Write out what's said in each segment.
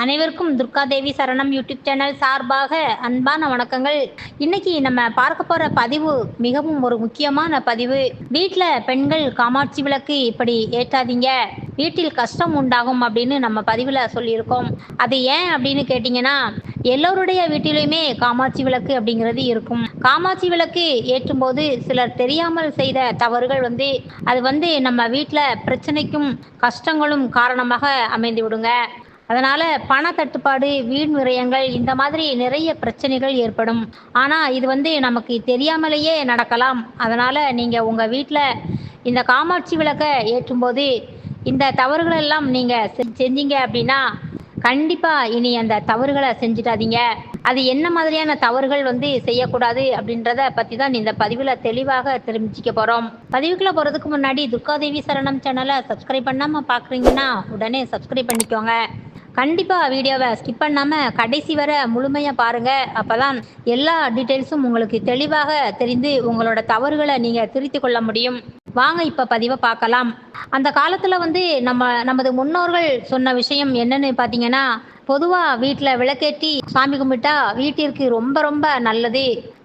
அனைவருக்கும் துர்கா தேவி சரணம் YouTube channel சார்பாக அன்பான வணக்கங்கள். இன்னைக்கு நம்ம பார்க்க போற பதிவு மிகவும் ஒரு முக்கியமான பதிவு. வீட்டில் பெண்கள் காமாட்சி விளக்கு இப்படி ஏற்றாதீங்க. வீட்டில் கஷ்டம் உண்டாகும் அப்படின்னு நம்ம பதிவில் சொல்லியிருக்கோம். அது ஏன் அப்படின்னு கேட்டிங்கன்னா எல்லோருடைய வீட்டிலையுமே காமாட்சி விளக்கு அப்படிங்கிறது இருக்கும். காமாட்சி விளக்கு ஏற்றும் போது சிலர் தெரியாமல் செய்த தவறுகள் வந்து அது வந்து நம்ம வீட்டில் பிரச்சனைக்கும் கஷ்டங்களும் காரணமாக அமைந்து விடுங்க அதனால பண தட்டுப்பாடு வீண் விரயங்கள் இந்த மாதிரி நிறைய பிரச்சனைகள் ஏற்படும். ஆனால் இது வந்து நமக்கு தெரியாமலேயே நடக்கலாம். அதனால நீங்கள் உங்கள் வீட்டில் இந்த காமாட்சி விளக்கை ஏற்றும்போது இந்த தவறுகள் எல்லாம் நீங்க செஞ்சீங்க அப்படின்னா கண்டிப்பாக இனி அந்த தவறுகளை செஞ்சிடாதீங்க. அது என்ன மாதிரியான தவறுகள் வந்து செய்யக்கூடாது அப்படின்றத பற்றி தான் இந்த பதிவில் தெளிவாக தெரிஞ்சுக்க போகிறோம் பதிவுக்குள்ளே போகிறதுக்கு முன்னாடி துர்காதேவி சரணம் சேனலை சப்ஸ்கிரைப் பண்ணாமல் பார்க்குறீங்கன்னா உடனே சப்ஸ்கிரைப் பண்ணிக்கோங்க. கண்டிப்பாக வீடியோவை ஸ்கிப் பண்ணாமல் கடைசி வரை முழுமையாக பாருங்கள் அப்போ தான் எல்லா டீட்டெயில்ஸும் உங்களுக்கு தெளிவாக தெரிந்து உங்களோட தவறுகளை நீங்கள் திருத்திக் கொள்ள முடியும். வாங்க இப்போ பதிவை பார்க்கலாம். அந்த காலத்தில் வந்து நம்ம நமது முன்னோர்கள் சொன்ன விஷயம் என்னன்னு பார்த்தீங்கன்னா பொதுவாக வீட்டில் விளக்கேற்றி சாமி கும்பிட்டா வீட்டிற்கு ரொம்ப ரொம்ப நல்லது.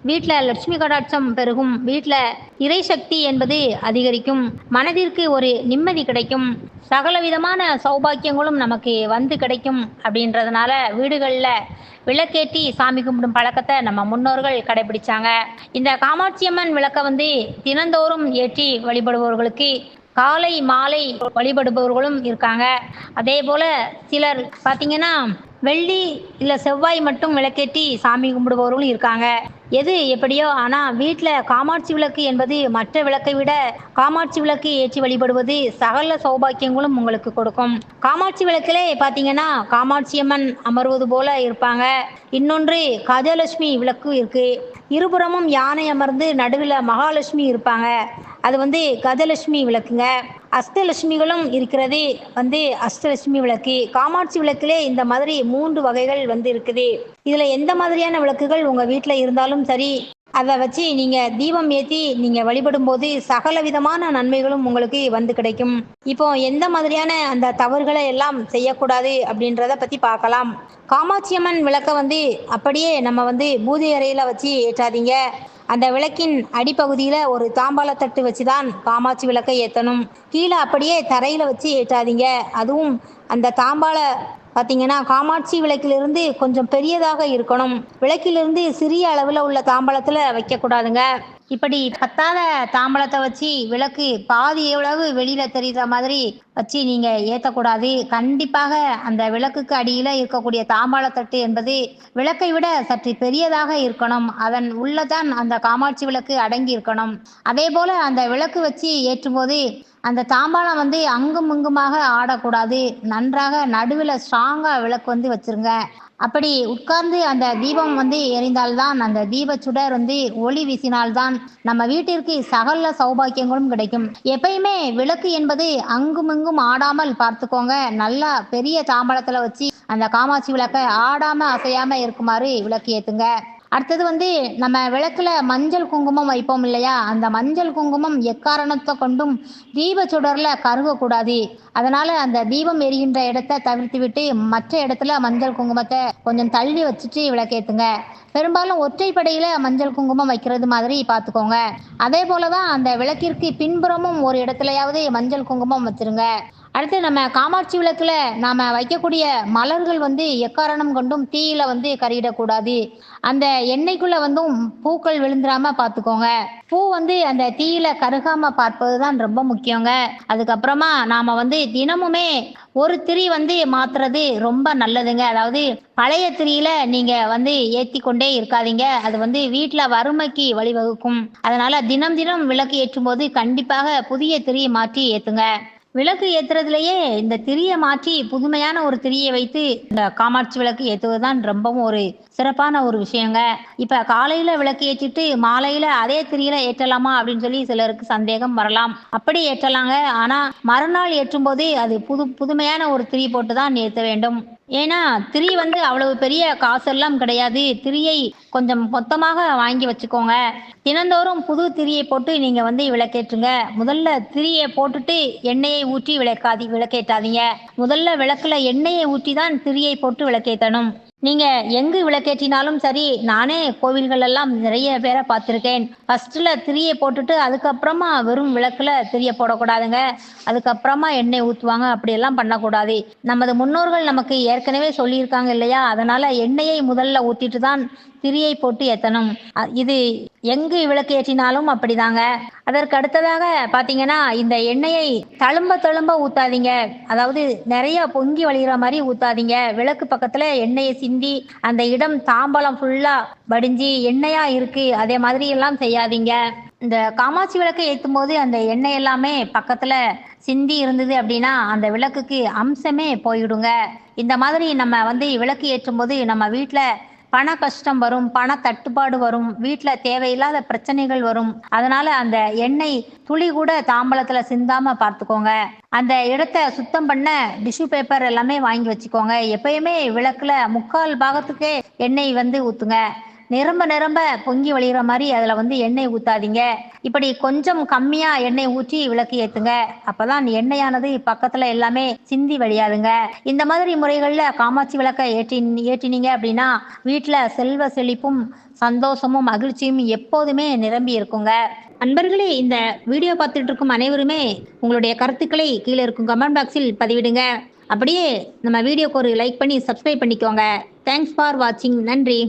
வீட்டில் லட்சுமி கடாட்சம் பெருகும். வீட்டில் இறை சக்தி என்பது அதிகரிக்கும். மனதிற்கு ஒரு நிம்மதி கிடைக்கும். சகல விதமான சௌபாக்கியங்களும் நமக்கு வந்து கிடைக்கும் அப்படின்றதுனால வீடுகளில் விளக்கேற்றி சாமி கும்பிடும் பழக்கத்தை நம்ம முன்னோர்கள் கடைபிடிச்சாங்க. இந்த காமாட்சியம்மன் விளக்கை வந்து தினந்தோறும் ஏற்றி வழிபடுபவர்களுக்கு காலை மாலை வழிபடுபவர்களும் இருக்காங்க. அதே போல் சிலர் பார்த்தீங்கன்னா வெள்ளி இல்லை செவ்வாய் மட்டும் விளக்கேற்றி சாமி கும்பிடுபவர்களும் இருக்காங்க. எது எப்படியோ ஆனால் வீட்டில் காமாட்சி விளக்கு என்பது மற்ற விளக்கை விட காமாட்சி விளக்கு ஏற்றி வழிபடுவது சகல சௌபாக்கியங்களும் உங்களுக்கு கொடுக்கும். காமாட்சி விளக்கிலே பார்த்தீங்கன்னா காமாட்சியம்மன் அமர்வது போல இருப்பாங்க. இன்னொன்று கஜலட்சுமி விளக்கு இருக்கு. இருபுறமும் யானை அமர்ந்து நடுவில் மகாலட்சுமி இருப்பாங்க. அது வந்து கஜலட்சுமி விளக்குங்க. அஷ்டலட்சுமிகளும் இருக்கிறது வந்து அஷ்டலட்சுமி விளக்கு. காமாட்சி விளக்கிலே இந்த மாதிரி மூன்று வகைகள் வந்து இருக்குது. இதில் எந்த மாதிரியான விளக்குகள் உங்கள் வீட்டில் இருந்தாலும் சரி அதை வச்சு நீங்கள் தீபம் ஏற்றி நீங்கள் வழிபடும் போது சகல விதமான நன்மைகளும் உங்களுக்கு வந்து கிடைக்கும். இப்போ எந்த மாதிரியான அந்த தவறுகளை எல்லாம் செய்யக்கூடாது அப்படின்றத பற்றி பார்க்கலாம். காமாட்சியம்மன் விளக்கை வந்து அப்படியே நம்ம வந்து பூஜை அறையில் வச்சு ஏற்றாதீங்க. அந்த விளக்கின் அடிப்பகுதியில் ஒரு தாம்பாளத்தட்டு வச்சு தான் காமாட்சி விளக்கை ஏற்றணும் கீழே அப்படியே தரையில் வச்சு ஏற்றாதீங்க. அதுவும் அந்த தாம்பாள பார்த்தீங்கன்னா காமாட்சி விளக்கிலிருந்து கொஞ்சம் பெரியதாக இருக்கணும். விளக்கிலிருந்து சிறிய அளவில் உள்ள தாம்பலத்தில் வைக்கக்கூடாதுங்க. இப்படி பத்தாத தாம்பலத்தை வச்சு விளக்கு பாதி எவ்வளவு வெளியில் தெரிகிற மாதிரி வச்சு நீங்கள் ஏற்றக்கூடாது கண்டிப்பாக அந்த விளக்குக்கு அடியில் இருக்கக்கூடிய தாம்பாளத்தட்டு என்பது விளக்கை விட சற்று பெரியதாக இருக்கணும். அதன் உள்ளதான் அந்த காமாட்சி விளக்கு அடங்கி இருக்கணும் அதே போல் அந்த விளக்கு வச்சு ஏற்றும்போது அந்த தாம்பாளம் வந்து அங்கும் இங்குமாக ஆடக்கூடாது. நன்றாக நடுவில் ஸ்ட்ராங்காக விளக்கு வந்து வச்சுருங்க. அப்படி உட்கார்ந்து அந்த தீபம் வந்து எரிந்தால்தான் அந்த தீப சுடர் வந்து ஒளி வீசினால்தான் நம்ம வீட்டிற்கு சகல சௌபாக்கியங்களும் கிடைக்கும். எப்பயுமே விளக்கு என்பது அங்குமிங்கும் ஆடாமல் பார்த்துக்கோங்க. நல்லா பெரிய தாம்பலத்தில் வச்சு அந்த காமாட்சி விளக்கை ஆடாம அசையாம இருக்குமாறு விளக்கு ஏத்துங்க. அடுத்தது வந்து நம்ம விளக்குல மஞ்சள் குங்குமம் வைப்போம் இல்லையா? அந்த மஞ்சள் குங்குமம் எக்காரணத்தை கொண்டும் தீப சுடர்ல கருகக்கூடாது. அதனால அந்த தீபம் எரிகின்ற இடத்த தவிர்த்து விட்டு மற்ற இடத்துல மஞ்சள் குங்குமத்தை கொஞ்சம் தள்ளி வச்சுட்டு விளக்கேத்துங்க. பெரும்பாலும் ஒற்றைப்படையில மஞ்சள் குங்குமம் வைக்கிறது மாதிரி பார்த்துக்கோங்க. அதே போலதான் அந்த விளக்கிற்கு பின்புறமும் ஒரு இடத்துலயாவது மஞ்சள் குங்குமம் வச்சிருங்க. அடுத்து நம்ம காமாட்சி விளக்குல நாம வைக்கக்கூடிய மலர்கள் வந்து எக்காரணம் கொண்டும் தீயில வந்து கறியிடக்கூடாது அந்த எண்ணெய்க்குள்ள வந்தும் பூக்கள் விழுந்துடாம பார்த்துக்கோங்க பூ வந்து அந்த தீயில கருகாம பார்ப்பது தான் ரொம்ப முக்கியங்க. அதுக்கப்புறமா நாம வந்து தினமுமே ஒரு திரி வந்து மாத்துறது ரொம்ப நல்லதுங்க. அதாவது பழைய திரியில நீங்க வந்து ஏத்தி கொண்டே இருக்காதீங்க. அது வந்து வீட்டுல வறுமைக்கு வழிவகுக்கும். அதனால தினம் தினம் விளக்கு ஏற்றும் போது கண்டிப்பாக புதிய திரியை மாற்றி ஏத்துங்க. விளக்கு ஏத்துறதுலயே இந்த திரியை மாற்றி புதுமையான ஒரு திரியை வைத்து இந்த காமாட்சி விளக்கு ஏற்றுவதுதான் ரொம்பவும் ஒரு சிறப்பான ஒரு விஷயங்க. இப்ப காலையில விளக்கு ஏற்றிட்டு மாலையில அதே திரியில ஏற்றலாமா அப்படின்னு சொல்லி சிலருக்கு சந்தேகம் வரலாம். அப்படி ஏற்றலாங்க. ஆனா மறுநாள் ஏற்றும் போது அது புது புதுமையான ஒரு திரி போட்டு தான் ஏற்ற வேண்டும். ஏன்னா திரி வந்து அவ்வளவு பெரிய காசெல்லாம் கிடையாது. திரியை கொஞ்சம் மொத்தமாக வாங்கி வச்சுக்கோங்க. தினந்தோறும் புது திரியை போட்டு நீங்கள் வந்து விளக்கேற்றுங்க. முதல்ல திரியை போட்டுட்டு எண்ணெயை ஊற்றி விளக்காதி விளக்கேற்றாதீங்க. முதல்ல விளக்குல எண்ணெயை ஊற்றி தான் திரியை போட்டு விளக்கேற்றணும் நீங்கள் எங்கு விளக்கேற்றினாலும் சரி நானே கோவில்கள் எல்லாம் நிறைய பேரை பார்த்துருக்கேன். ஃபர்ஸ்ட்ல திரியை போட்டுட்டு அதுக்கப்புறமா வெறும் விளக்குல திரியை போடக்கூடாதுங்க. அதுக்கப்புறமா எண்ணெய் ஊற்றுவாங்க அப்படியெல்லாம் பண்ணக்கூடாது. நமது முன்னோர்கள் நமக்கு ஏற்கனவே சொல்லியிருக்காங்க இல்லையா? அதனால் எண்ணெயை முதல்ல ஊற்றிட்டு தான் திரியை போட்டு ஏத்தணும். இது எங்கு விளக்கு ஏற்றினாலும் அப்படிதாங்க. அதற்கு அடுத்ததாக பார்த்தீங்கன்னா இந்த எண்ணெயை தழும்ப தழும்ப ஊத்தாதீங்க. அதாவது நிறைய பொங்கி வழிகிற மாதிரி ஊத்தாதீங்க. விளக்கு பக்கத்தில் எண்ணெயை சிந்தி அந்த இடம் தாம்பலம் ஃபுல்லாக வடிஞ்சு எண்ணெயா இருக்கு. அதே மாதிரி எல்லாம் செய்யாதீங்க. இந்த காமாட்சி விளக்கை ஏற்றும் போது அந்த எண்ணெய் எல்லாமே பக்கத்தில் சிந்தி இருந்தது அப்படின்னா அந்த விளக்குக்கு அம்சமே போயிடுங்க. இந்த மாதிரி நம்ம வந்து விளக்கு ஏற்றும் போது நம்ம வீட்டில் பண கஷ்டம் வரும் பண தட்டுப்பாடு வரும் வீட்டில் தேவையில்லாத பிரச்சனைகள் வரும். அதனால அந்த எண்ணெய் துளி கூட தாம்பலத்தில் சிந்தாம பார்த்துக்கோங்க. அந்த இடத்த சுத்தம் பண்ண டிஷ்யூ பேப்பர் எல்லாமே வாங்கி வச்சுக்கோங்க. எப்பயுமே விளக்குல முக்கால் பாகத்துக்கே எண்ணெய் வந்து ஊத்துங்க. நிரம்ப நிரம்ப பொங்கி வழிகிற மாதிரி அதில் வந்து எண்ணெய் ஊற்றாதீங்க இப்படி கொஞ்சம் கம்மியாக எண்ணெய் ஊற்றி விளக்கு ஏற்றுங்க அப்பதான் எண்ணெயானது பக்கத்தில் எல்லாமே சிந்தி வழியாதுங்க. இந்த மாதிரி முறைகளில் காமாட்சி விளக்கை ஏற்றி ஏற்றினீங்க அப்படின்னா வீட்டில் செல்வ செழிப்பும் சந்தோஷமும் மகிழ்ச்சியும் எப்போதுமே நிரம்பி இருக்குங்க. அன்பர்களே இந்த வீடியோ பார்த்துட்டு இருக்கும் அனைவருமே உங்களுடைய கருத்துக்களை கீழே இருக்கும் கமெண்ட் பாக்ஸில் பதிவிடுங்க. அப்படியே நம்ம வீடியோக்கு ஒரு லைக் பண்ணி சப்ஸ்கிரைப் பண்ணிக்கோங்க. தேங்க்ஸ் ஃபார் வாட்சிங் நன்றி.